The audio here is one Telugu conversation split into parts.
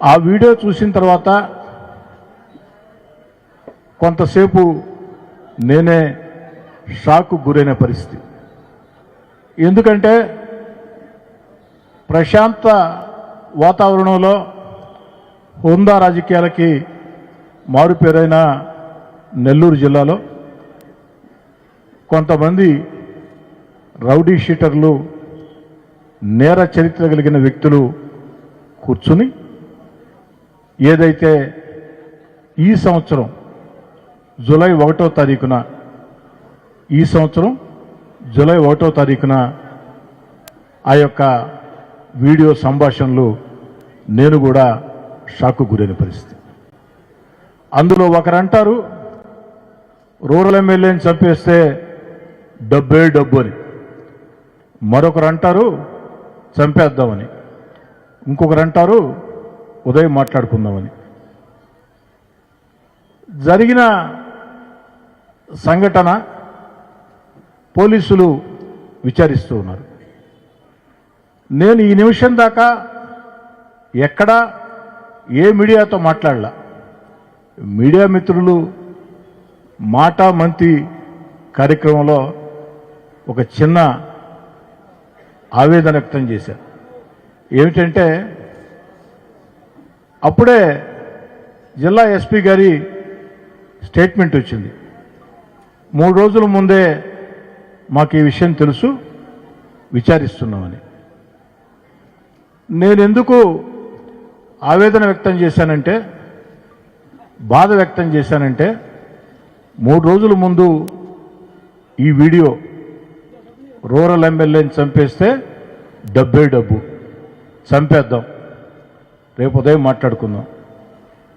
ఆ వీడియో చూసిన తర్వాత కొంతసేపు నేనే షాక్ గురైన పరిస్థితి. ఎందుకంటే ప్రశాంత వాతావరణంలో హోందా రాజకీయాలకి మారుపేరైన నెల్లూరు జిల్లాలో కొంతమంది రౌడీ షీటర్లు నేర చరిత్ర కలిగిన వ్యక్తులు కూర్చుని ఏదైతే ఈ సంవత్సరం జూలై ఒకటో తారీఖున ఈ సంవత్సరం జూలై ఒకటో తారీఖున ఆ యొక్క వీడియో సంభాషణలు నేను కూడా షాకు గురైన పరిస్థితి. అందులో ఒకరంటారు రూరల్ ఎమ్మెల్యేని చంపేస్తే డబ్బే డబ్బు అని. మరొకరు అంటారు చంపేద్దామని. ఇంకొకరు అంటారు ఉదయం మాట్లాడుకుందామని. జరిగిన సంఘటన పోలీసులు విచారిస్తూ ఉన్నారు. నేను ఈ నిమిషం దాకా ఎక్కడ ఏ మీడియాతో మాట్లాడలా. మీడియా మిత్రులు మాటా మంతి కార్యక్రమంలో ఒక చిన్న ఆవేదన వ్యక్తం చేశారు. ఏమిటంటే అప్పుడే జిల్లా ఎస్పీ గారి స్టేట్మెంట్ వచ్చింది. మూడు రోజుల ముందే మాకు ఈ విషయం తెలుసు విచారిస్తున్నామని. నేను ఎందుకు ఆవేదన వ్యక్తం చేశానంటే బాధ వ్యక్తం చేశానంటే మూడు రోజుల ముందు ఈ వీడియో రూరల్ ఎమ్మెల్యేని చంపేస్తే డబ్బే డబ్బు. చంపేద్దాం. రేపు ఉదయం మాట్లాడుకుందాం.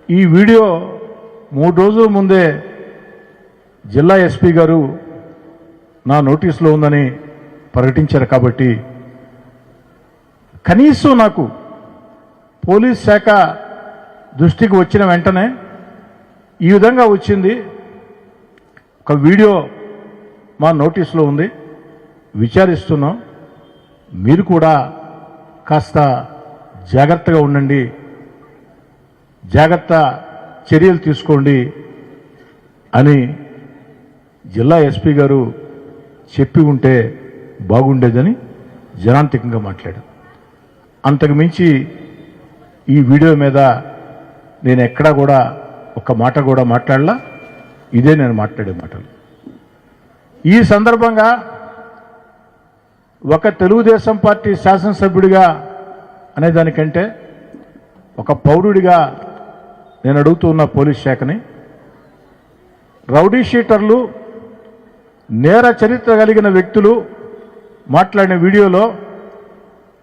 ఈ వీడియో మూడు రోజుల ముందే జిల్లా ఎస్పీ గారు నా నోటీసులో ఉందని ప్రకటించారు కాబట్టి కనీసం నాకు పోలీస్ శాఖ దృష్టికి వచ్చిన వెంటనే ఈ విధంగా వచ్చింది. ఒక వీడియో మా నోటీసులో ఉంది. విచారిస్తున్నాం. మీరు కూడా కాస్త జాగ్రత్తగా ఉండండి. జాగ్రత్త చర్యలు తీసుకోండి అని జిల్లా ఎస్పీ గారు చెప్పి ఉంటే బాగుండేదని జనాంతికంగా మాట్లాడాను అంతకు మించి ఈ వీడియో మీద నేను ఎక్కడా కూడా ఒక మాట కూడా మాట్లాడలా. ఇదే నేను మాట్లాడే మాటలు. ఈ సందర్భంగా ఒక తెలుగుదేశం పార్టీ శాసనసభ్యుడిగా అనేదానికంటే ఒక పౌరుడిగా నేను అడుగుతున్న పోలీస్ శాఖని రౌడీ షీటర్లు నేర చరిత్ర కలిగిన వ్యక్తులు మాట్లాడిన వీడియోలో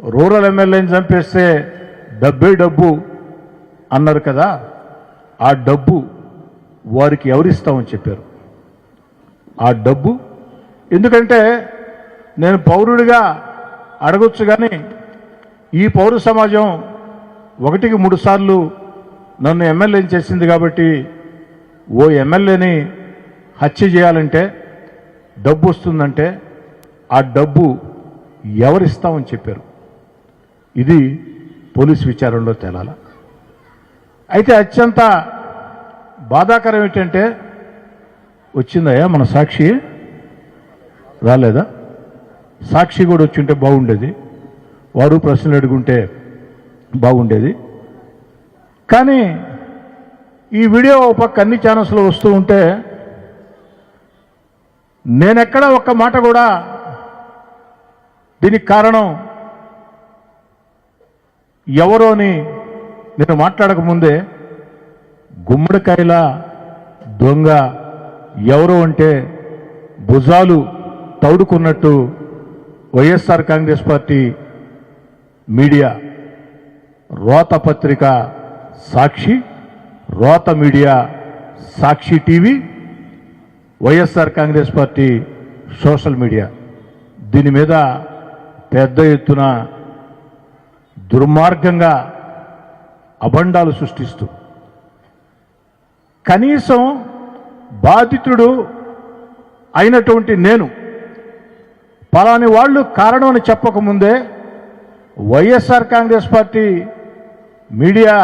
రూరల్ ఎమ్మెల్యేని చంపేస్తే డబ్బే డబ్బు అన్నారు కదా ఆ డబ్బు వారికి ఎవరిస్తామని చెప్పారు. ఆ డబ్బు ఎందుకంటే నేను పౌరుడిగా అడగొచ్చు కానీ ఈ పౌర సమాజం ఒకటికి మూడు సార్లు నన్ను ఎమ్మెల్యేని చేసింది కాబట్టి ఓ ఎమ్మెల్యేని హత్య చేయాలంటే డబ్బు వస్తుందంటే ఆ డబ్బు ఎవరిస్తామని చెప్పారు. ఇది పోలీస్ విచారణలో తేలాల. అయితే అత్యంత బాధాకరం ఏంటంటే వచ్చిందయ్యా మన సాక్షి రాలేదా? సాక్షి కూడా వచ్చి ఉంటే బాగుండేది. వారు ప్రశ్నలు అడుగుంటే బాగుండేది. కానీ ఈ వీడియో ఒక పక్క అన్ని ఛానల్స్లో వస్తూ ఉంటే నేనెక్కడ ఒక్క మాట కూడా దీనికి కారణం ఎవరో అని నేను మాట్లాడకముందే గుమ్మడికాయల దొంగ ఎవరు అంటే భుజాలు తౌడుకున్నట్టు వైఎస్ఆర్ కాంగ్రెస్ పార్టీ మీడియా రోత పత్రిక సాక్షి రోత media Sakshi TV YSR Congress party social media. దీని మీద పెద్ద ఎత్తున దుర్మార్గంగా అబండాలు సృష్టిస్తూ కనీసం బాధితుడు అయినటువంటి నేను పలాని వాళ్ళు కారణం అని చెప్పకముందే వైఎస్ఆర్ కాంగ్రెస్ పార్టీ మీడియా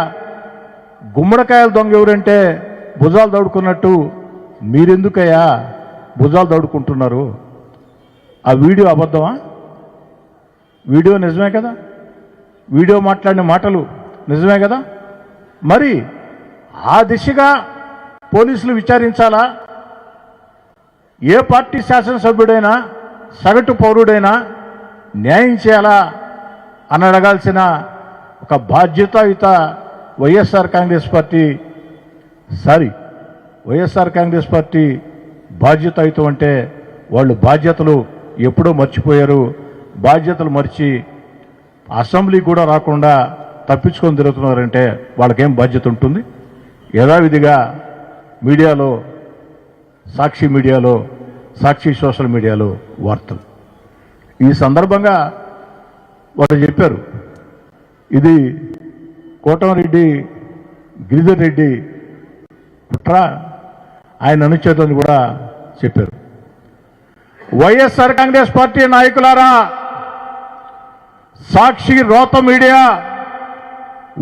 గుమ్మడికాయల దొంగ ఎవరంటే భుజాలు దౌడుకున్నట్టు మీరెందుకయ్యా భుజాలు దౌడుకుంటున్నారు? ఆ వీడియో అబద్ధమా? వీడియో నిజమే కదా? వీడియో మాట్లాడిన మాటలు నిజమే కదా? మరి ఆ దిశగా పోలీసులు విచారించాలా? ఏ పార్టీ శాసనసభ్యుడైనా సగటు పౌరుడైనా న్యాయం చేయాలా? అని అడగాల్సిన ఒక బాధ్యతాయుత YSR Congress party sorry YSR Congress party బాధ్యతాయుతం అంటే వాళ్ళు బాధ్యతలు ఎప్పుడో మర్చిపోయారు. బాధ్యతలు మర్చి అసెంబ్లీ కూడా రాకుండా తప్పించుకొని తిరుగుతున్నారంటే వాళ్ళకేం బాధ్యత ఉంటుంది? యథావిధిగా మీడియాలో సాక్షి మీడియాలో సాక్షి సోషల్ మీడియాలో వార్తలు. ఈ సందర్భంగా వాళ్ళు చెప్పారు. ఇది కోటమరెడ్డి గిరిధర్ రెడ్డి కుట్ర ఆయన అనుచేతని కూడా చెప్పారు. వైఎస్ఆర్ కాంగ్రెస్ పార్టీ నాయకులారా సాక్షి రోత media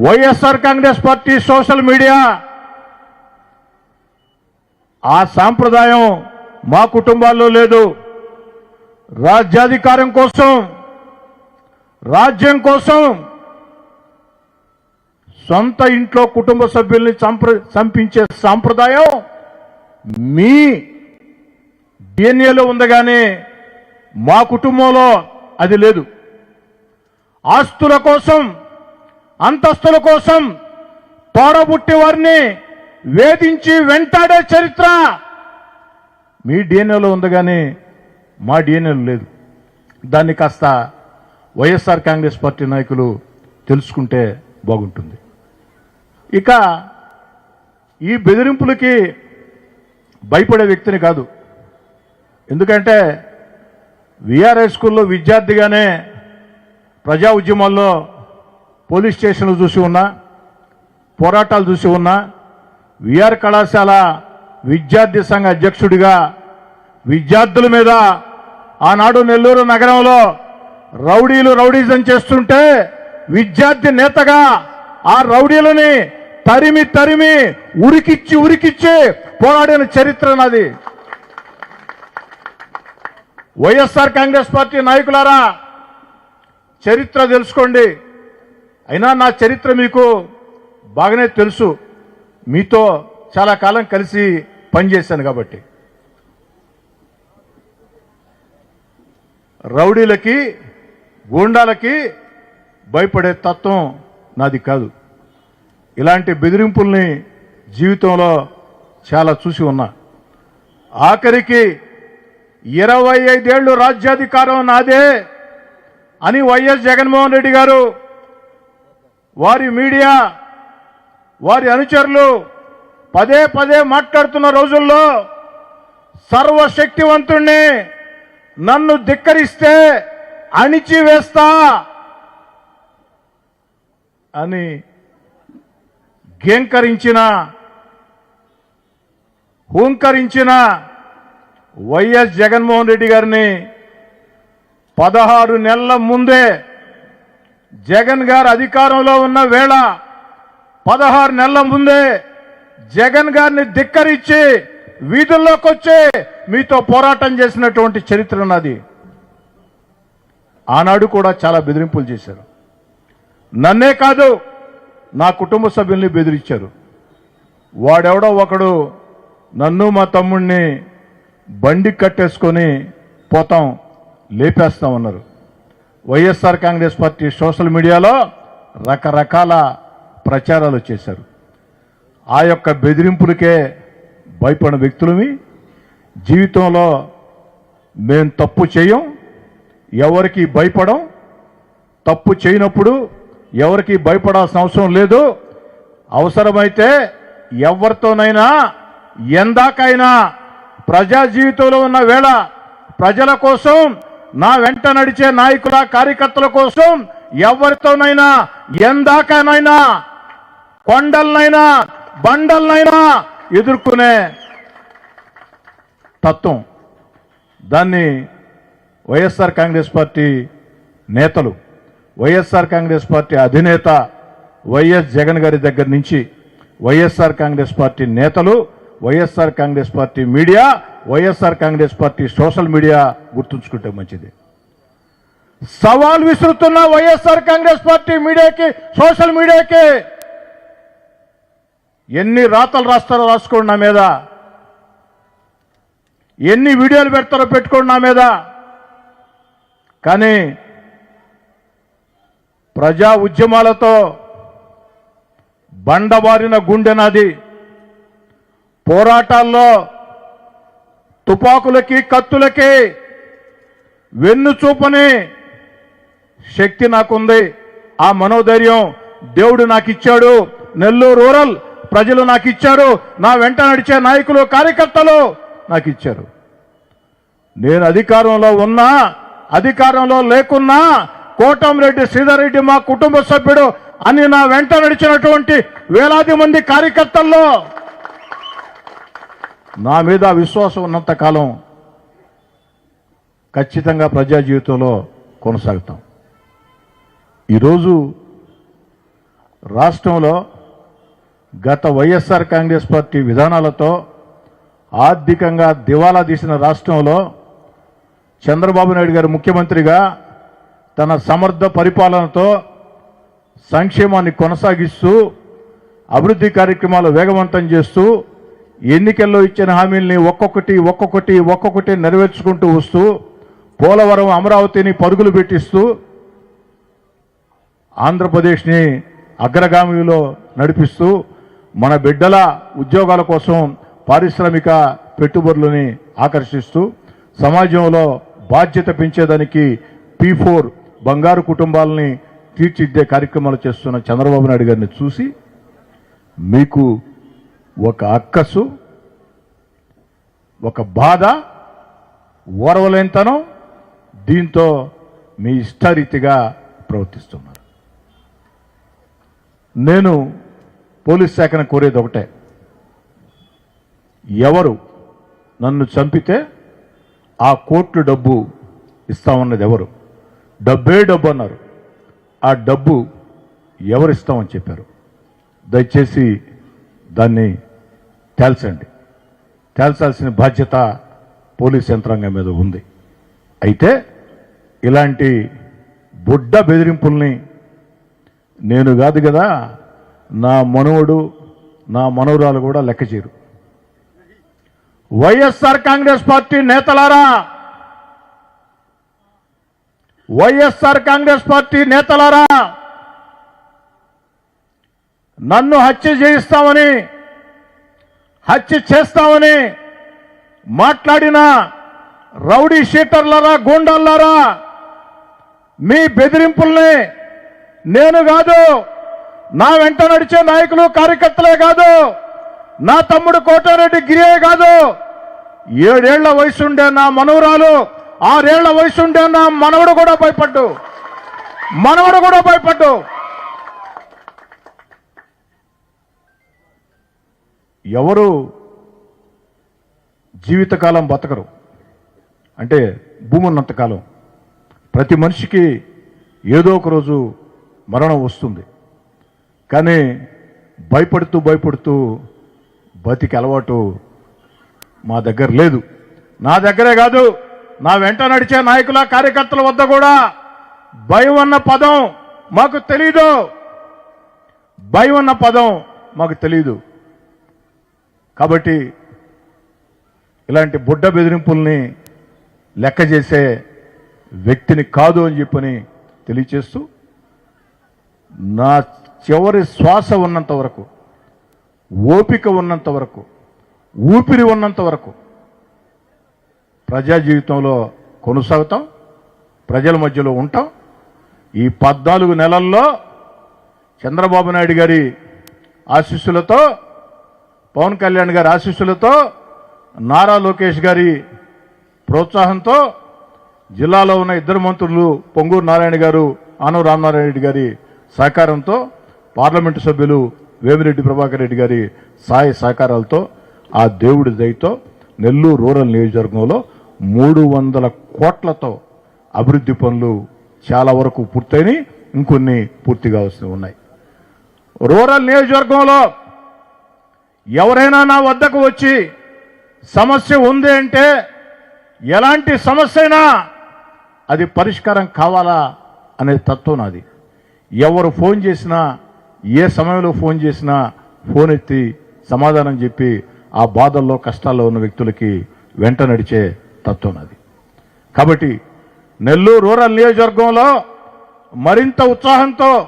YSR Congress party social media ఆ సాంప్రదాయం మా కుటుంబాల్లో లేదు. రాజ్యాధికారం కోసం రాజ్యం కోసం సొంత ఇంట్లో కుటుంబ సభ్యుల్ని చంప్ర చంపించే సాంప్రదాయం మీ డిఎన్ఏలో ఉంది కానీ మా కుటుంబంలో అది లేదు. ఆస్తుల కోసం అంతస్తుల కోసం తోడబుట్టి వారిని వేధించి వెంటాడే చరిత్ర మీ డిఎన్ఏలో ఉంది కానీ మా డిఎన్ఏలో లేదు. దాన్ని కాస్త వైఎస్ఆర్ కాంగ్రెస్ పార్టీ నాయకులు తెలుసుకుంటే బాగుంటుంది. ఇక ఈ బెదిరింపులకి భయపడే వ్యక్తిని కాదు. ఎందుకంటే విఆర్ఐ స్కూల్లో విద్యార్థిగానే ప్రజా ఉద్యమాల్లో పోలీస్ స్టేషన్లు చూసి ఉన్నా పోరాటాలు చూసి ఉన్నా విఆర్ కళాశాల విద్యార్థి సంఘ అధ్యక్షుడిగా విద్యార్థుల మీద ఆనాడు నెల్లూరు నగరంలో రౌడీలు రౌడీజం చేస్తుంటే విద్యార్థి నేతగా ఆ రౌడీలని తరిమి తరిమి ఉరికిచ్చి ఉరికిచ్చి పోరాడిన చరిత్ర నాది. వైఎస్ఆర్ కాంగ్రెస్ పార్టీ నాయకులారా చరిత్ర తెలుసుకోండి. అయినా నా చరిత్ర మీకు బాగానే తెలుసు. మీతో చాలా కాలం కలిసి పనిచేశాను కాబట్టి. రౌడీలకి గూండాలకి భయపడే తత్వం నాది కాదు. ఇలాంటి బెదిరింపుల్ని జీవితంలో చాలా చూసి ఉన్నా. ఆఖరికి ఇరవై ఐదేళ్ళు రాజ్యాధికారం నాదే అని వైఎస్ జగన్మోహన్ రెడ్డి గారు వారి మీడియా వారి అనుచరులు పదే పదే మాట్లాడుతున్న రోజుల్లో సర్వశక్తివంతుణ్ణి నన్ను ధిక్కరిస్తే అణిచివేస్తా అని గేంకరించిన హూంకరించిన వైఎస్ జగన్మోహన్ రెడ్డి గారిని పదహారు నెలల ముందే జగన్ గారు అధికారంలో ఉన్న వేళ పదహారు నెలల ముందే జగన్ గారిని ధిక్కరించి వీధుల్లోకి వచ్చి మీతో పోరాటం చేసినటువంటి చరిత్ర నాది. ఆనాడు కూడా చాలా బెదిరింపులు చేశారు. నన్నే కాదు నా కుటుంబ సభ్యుల్ని బెదిరించారు. వాడెవడో ఒకడు నన్ను మా తమ్ముణ్ణి బండి కట్టేసుకొని పోతాం లేపేస్తాం అన్నారు వైఎస్ఆర్ కాంగ్రెస్ పార్టీ సోషల్ మీడియాలో రకరకాల ప్రచారాలు చేశారు. ఆ యొక్క బెదిరింపులకే భయపడిన వ్యక్తులమి. జీవితంలో మేము తప్పు చేయం ఎవరికి భయపడం తప్పు చేయనప్పుడు ఎవరికి భయపడాల్సిన అవసరం లేదు. అవసరమైతే ఎవరితోనైనా ఎందాకైనా ప్రజా జీవితంలో ఉన్న వేళ ప్రజల కోసం నా వెంట నడిచే నాయకుల కార్యకర్తల కోసం ఎవరితోనైనా ఎందాకనైనా కొండలనైనా బండలనైనా ఎదుర్కొనే తత్వం. దాన్ని వైఎస్ఆర్ కాంగ్రెస్ పార్టీ నేతలు వైఎస్ఆర్ కాంగ్రెస్ పార్టీ అధినేత వైఎస్ జగన్ గారి దగ్గర నుంచి వైఎస్ఆర్ కాంగ్రెస్ పార్టీ నేతలు YSR Congress party media YSR Congress party social media గుర్తుంచుకుంటే మంచిది. సవాల్ విసురుతున్న వైఎస్ఆర్ కాంగ్రెస్ పార్టీ మీడియాకి సోషల్ మీడియాకి ఎన్ని రాతలు రాస్తారో రాసుకోండి నా మీద ఎన్ని వీడియోలు పెడతారో పెట్టుకోండి నా మీద. కానీ ప్రజా ఉద్యమాలతో బండబారిన గుండె నాది. పోరాటాల్లో తుపాకులకి కత్తులకి వెన్ను చూపని శక్తి నాకుంది. ఆ మనోధైర్యం దేవుడు నాకు ఇచ్చాడు నెల్లూరు రూరల్ ప్రజలు నాకు ఇచ్చారు నా వెంట నడిచే నాయకులు కార్యకర్తలు నాకు ఇచ్చారు నేను అధికారంలో ఉన్నా అధికారంలో లేకున్నా కోటంరెడ్డి శ్రీధర్ రెడ్డి మా కుటుంబ సభ్యుడు అని నా వెంట నడిచినటువంటి వేలాది మంది కార్యకర్తల్లో నా మీద విశ్వాసం ఉన్నంత కాలం ఖచ్చితంగా ప్రజా జీవితంలో కొనసాగుతాం. ఈరోజు రాష్ట్రంలో గత వైఎస్ఆర్ కాంగ్రెస్ పార్టీ విధానాలతో ఆర్థికంగా దివాలా తీసిన రాష్ట్రంలో చంద్రబాబు నాయుడు గారు ముఖ్యమంత్రిగా తన సమర్థ పరిపాలనతో సంక్షేమాన్ని కొనసాగిస్తూ అభివృద్ధి కార్యక్రమాలు వేగవంతం చేస్తూ ఎన్నికల్లో ఇచ్చిన హామీల్ని ఒక్కొక్కటి ఒక్కొక్కటి ఒక్కొక్కటి నెరవేర్చుకుంటూ వస్తూ పోలవరం అమరావతిని పరుగులు పెట్టిస్తూ ఆంధ్రప్రదేశ్ని అగ్రగామిలో నడిపిస్తూ మన బిడ్డల ఉద్యోగాల కోసం పారిశ్రామిక పెట్టుబడులని ఆకర్షిస్తూ సమాజంలో బాధ్యత పెంచేదానికి పీ ఫోర్ బంగారు కుటుంబాలని తీర్చిదిద్దే కార్యక్రమాలు చేస్తున్న చంద్రబాబు నాయుడు గారిని చూసి మీకు ఒక అక్కసు ఒక బాధ ఓర్వలేంతనం దీంతో మీ ఇష్టరీతిగా ప్రవర్తిస్తున్నారు. నేను పోలీస్ శాఖను కోరేది ఒకటే. ఎవరు నన్ను చంపితే ఆ కోట్లు డబ్బు ఇస్తామన్నది ఎవరు? డబ్బే డబ్బు అన్నారు. ఆ డబ్బు ఎవరు ఇస్తామని చెప్పారు? దయచేసి దాన్ని తేల్చండి. తేల్చాల్సిన బాధ్యత పోలీస్ యంత్రాంగం మీద ఉంది. అయితే ఇలాంటి బుడ్డ బెదిరింపుల్ని నేను కాదు కదా నా మనవడు నా మనవరాలు కూడా లెక్క చేయరు వైఎస్ఆర్ కాంగ్రెస్ పార్టీ నేతలారా? వైఎస్ఆర్ కాంగ్రెస్ పార్టీ నేతలారా? నన్ను హత్య చేయిస్తామని హత్య చేస్తామని మాట్లాడిన రౌడీ షీటర్లరా గూండాల్లారా మీ బెదిరింపుల్ని నేను కాదు నా వెంట నడిచే నాయకులు కార్యకర్తలే కాదు నా తమ్ముడు కోటారెడ్డి గిరియే కాదు ఏడేళ్ళ వయసుండే నా మనవరాలు ఆరేళ్ళ వయసుండే నా మనవడు కూడా భయపడ్డు. మనవడు కూడా భయపడ్డు. ఎవరు జీవితకాలం బతకరు? అంటే భూమి ఉన్నంతకాలం ప్రతి మనిషికి ఏదో ఒక రోజు మరణం వస్తుంది. కానీ భయపడుతూ భయపడుతూ బతికి అలవాటు మా దగ్గర లేదు. నా దగ్గరే కాదు నా వెంట నడిచే నాయకుల కార్యకర్తల వద్ద కూడా భయం అన్న పదం మాకు తెలీదు. భయం అన్న పదం మాకు తెలీదు. కాబట్టి ఇలాంటి బుడ్డ బెదిరింపుల్ని లెక్క చేసే వ్యక్తిని కాదు అని చెప్పని తెలియచేస్తూ నా చివరి శ్వాస ఉన్నంత వరకు ఓపిక ఉన్నంత వరకు ఊపిరి ఉన్నంత వరకు ప్రజా జీవితంలో కొనసాగుతాం ప్రజల మధ్యలో ఉంటాం. ఈ పద్నాలుగు నెలల్లో చంద్రబాబు నాయుడు గారి ఆశీస్సులతో పవన్ కళ్యాణ్ గారి ఆశీస్సులతో నారా లోకేష్ గారి ప్రోత్సాహంతో జిల్లాలో ఉన్న ఇద్దరు మంత్రులు పొంగూరు నారాయణ గారు ఆనవ రామనారాయణ రెడ్డి గారి సహకారంతో పార్లమెంటు సభ్యులు వేమిరెడ్డి ప్రభాకర్ రెడ్డి గారి సహాయ సహకారాలతో ఆ దేవుడి దయతో నెల్లూరు రూరల్ నియోజకవర్గంలో మూడు వందల కోట్లతో అభివృద్ధి పనులు చాలా వరకు పూర్తయినాయి. ఇంకొన్ని పూర్తి కావాల్సి ఉన్నాయి. రూరల్ నియోజకవర్గంలో ఎవరైనా నా వద్దకు వచ్చి సమస్య ఉంది అంటే ఎలాంటి సమస్య అయినా అది పరిష్కారం కావాలా అనే తత్వం నాది. ఎవరు ఫోన్ చేసినా ఏ సమయంలో ఫోన్ చేసినా ఫోన్ ఎత్తి సమాధానం చెప్పి ఆ బాధల్లో కష్టాల్లో ఉన్న వ్యక్తులకి వెంట నడిచే తత్వం అది. కాబట్టి నెల్లూరు రూరల్ నియోజకవర్గంలో మరింత ఉత్సాహంతో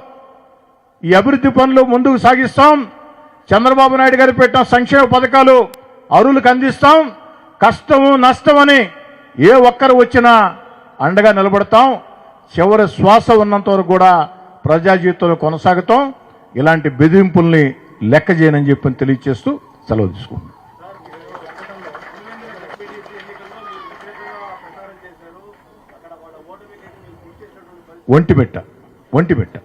ఈ అభివృద్ధి పనులు ముందుకు సాగిస్తాం. చంద్రబాబు నాయుడు గారు పెట్టిన సంక్షేమ పథకాలు అరువులకు అందిస్తాం. కష్టము నష్టమని ఏ ఒక్కరు వచ్చినా అండగా నిలబడతాం. చివరి శ్వాస ఉన్నంత వరకు కూడా ప్రజా జీవితంలో కొనసాగుతాం. ఇలాంటి బెదిరింపుల్ని లెక్క చేయనని చెప్పి తెలియజేస్తూ సెలవు తీసుకుంటాం ఒంటిమిట్ట ఒంటిమిట్ట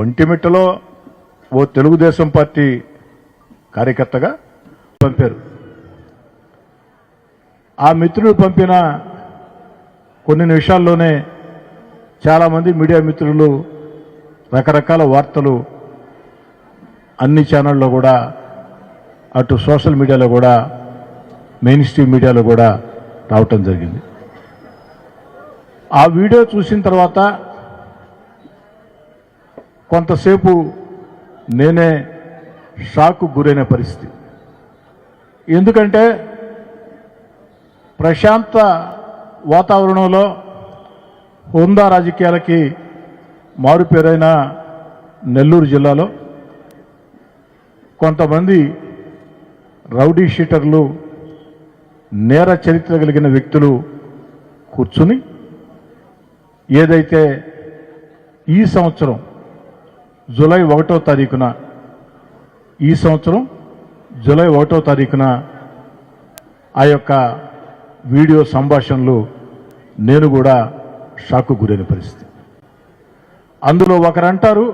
ఒంటిమిట్టలో ఓ తెలుగుదేశం పార్టీ కార్యకర్తగా పంపారు. ఆ మిత్రుడు పంపిన కొన్ని నిమిషాల్లోనే చాలామంది మీడియా మిత్రులు రకరకాల వార్తలు అన్ని ఛానళ్ళలో కూడా అటు సోషల్ మీడియాలో కూడా మెయిన్ స్ట్రీమ్ మీడియాలో కూడా రావటం జరిగింది. ఆ వీడియో చూసిన తర్వాత కొంతసేపు నేనే షాక్కు గురైన పరిస్థితి. ఎందుకంటే ప్రశాంత వాతావరణంలో హోందా రాజకీయాలకి మారుపేరైన నెల్లూరు జిల్లాలో కొంతమంది రౌడీ షీటర్లు నేర చరిత్ర కలిగిన వ్యక్తులు కూర్చుని ఏదైతే ఈ సంవత్సరం జూలై ఒకటో తారీఖున ఈ సంవత్సరం జూలై ఒకటో తారీఖున ఆ యొక్క వీడియో సంభాషణలు నేను కూడా షాక్కు గురైన పరిస్థితి. అందులో ఒకరంటారు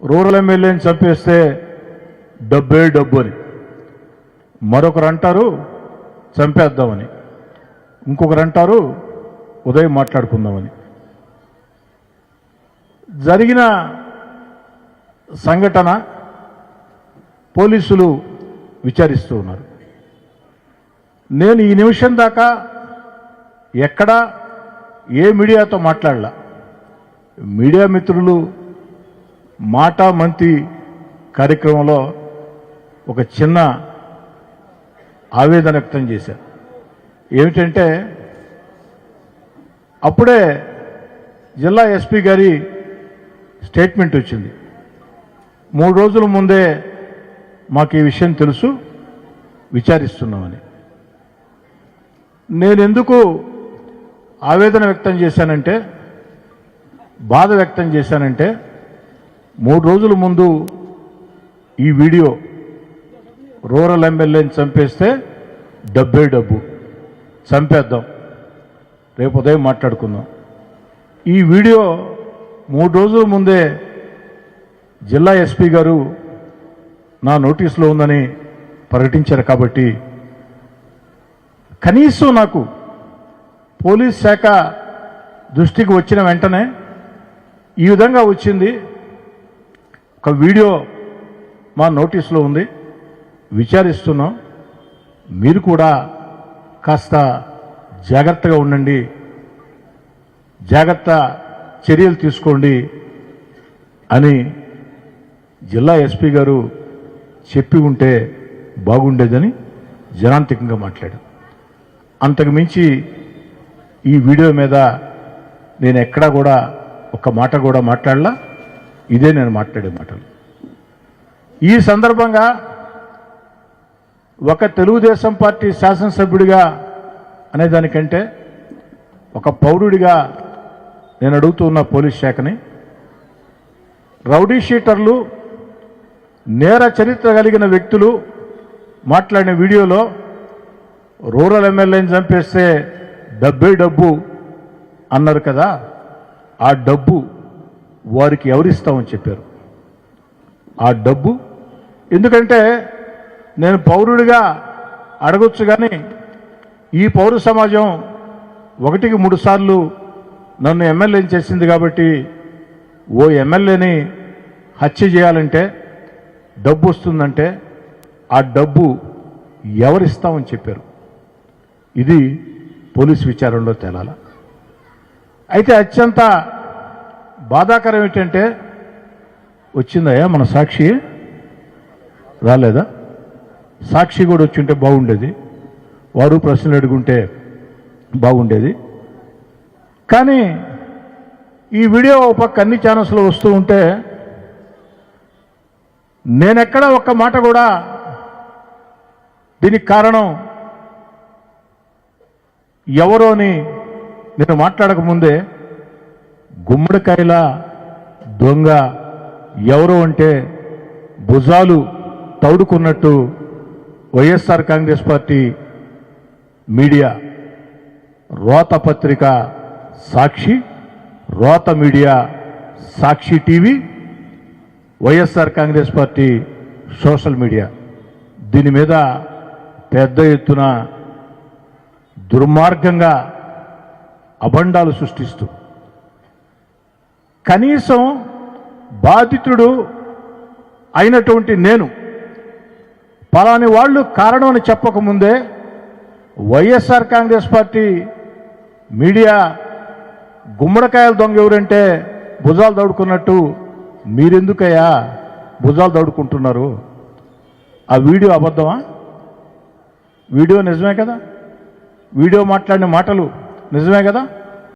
రూరల్ ఎమ్మెల్యేని చంపేస్తే డబ్బే డబ్బు అని. మరొకరు అంటారు చంపేద్దామని. ఇంకొకరు అంటారు ఉదయం మాట్లాడుకుందామని. జరిగిన సంఘటన పోలీసులు విచారిస్తూ ఉన్నారు. నేను ఈ నిమిషం దాకా ఎక్కడా ఏ మీడియాతో మాట్లాడలా. మీడియా మిత్రులు మాటా మంతి కార్యక్రమంలో ఒక చిన్న ఆవేదన వ్యక్తం చేశారు. ఏమిటంటే అప్పుడే జిల్లా ఎస్పీ గారి స్టేట్మెంట్ వచ్చింది. మూడు రోజుల ముందే మాకు ఈ విషయం తెలుసు విచారిస్తున్నామని. నేను ఎందుకు ఆవేదన వ్యక్తం చేశానంటే బాధ వ్యక్తం చేశానంటే మూడు రోజుల ముందు ఈ వీడియో రూరల్ ఎమ్మెల్యేని చంపేస్తే డబ్బే డబ్బు. చంపేద్దాం. రేపు ఉదయం మాట్లాడుకుందాం. ఈ వీడియో మూడు రోజుల ముందే జిల్లా ఎస్పీ గారు నా నోటీసులో ఉందని ప్రకటించారు కాబట్టి కనీసం నాకు పోలీస్ శాఖ దృష్టికి వచ్చిన వెంటనే ఈ విధంగా వచ్చింది. ఒక వీడియో మా నోటీసులో ఉంది. విచారిస్తున్నాం. మీరు కూడా కాస్త జాగ్రత్తగా ఉండండి. జాగ్రత్త చర్యలు తీసుకోండి అని జిల్లా ఎస్పీ గారు చెప్పి ఉంటే బాగుండేదని జనాంతికంగా మాట్లాడారు. అంతకు మించి ఈ వీడియో మీద నేను ఎక్కడా కూడా ఒక్క మాట కూడా మాట్లాడలా. ఇదే నేను మాట్లాడే మాటలు. ఈ సందర్భంగా ఒక తెలుగుదేశం పార్టీ శాసనసభ్యుడిగా అనేదానికంటే ఒక పౌరుడిగా నేను అడుగుతూ ఉన్న పోలీస్ శాఖని రౌడీ షీటర్లు నేర చరిత్ర కలిగిన వ్యక్తులు మాట్లాడిన వీడియోలో రూరల్ ఎమ్మెల్యేని చంపేస్తే డబ్బే డబ్బు అన్నారు కదా ఆ డబ్బు వారికి ఎవరిస్తామని చెప్పారు. ఆ డబ్బు ఎందుకంటే నేను పౌరుడిగా అడగొచ్చు కానీ ఈ పౌర సమాజం ఒకటికి మూడు సార్లు నన్ను ఎమ్మెల్యేని చేసింది కాబట్టి ఓ ఎమ్మెల్యేని హత్య చేయాలంటే డబ్బు వస్తుందంటే ఆ డబ్బు ఎవరిస్తామని చెప్పారు. ఇది పోలీస్ విచారణలో తేలాల. అయితే అత్యంత బాధాకరం ఏంటంటే వచ్చిందయ్యా మన సాక్షి? రాలేదా? సాక్షి కూడా వచ్చింటే బాగుండేది. వాడు ప్రశ్నలు అడుగుంటే బాగుండేది. కానీ ఈ వీడియో ఒక పక్క అన్ని ఛానల్స్లో వస్తూ ఉంటే నేనెక్కడ ఒక్క మాట కూడా దీనికి కారణం ఎవరో అని నేను మాట్లాడకముందే గుమ్మడికాయల దొంగ ఎవరు అంటే భుజాలు తౌడుకున్నట్టు వైఎస్ఆర్ కాంగ్రెస్ పార్టీ మీడియా రోత పత్రిక సాక్షి రోత media Sakshi TV YSR Congress party social media. దీని మీద పెద్ద ఎత్తున దుర్మార్గంగా అభండాలు సృష్టిస్తూ కనీసం బాధితుడు అయినటువంటి నేను పలాని వాళ్ళు కారణం అని చెప్పకముందే వైఎస్ఆర్ కాంగ్రెస్ పార్టీ మీడియా గుమ్మడికాయల దొంగ ఎవరంటే భుజాలు దౌడుకున్నట్టు మీరెందుకయ్యా భుజాలు దడుకుంటున్నారు? ఆ వీడియో అబద్ధమా? వీడియో నిజమే కదా? వీడియో మాట్లాడిన మాటలు నిజమే కదా?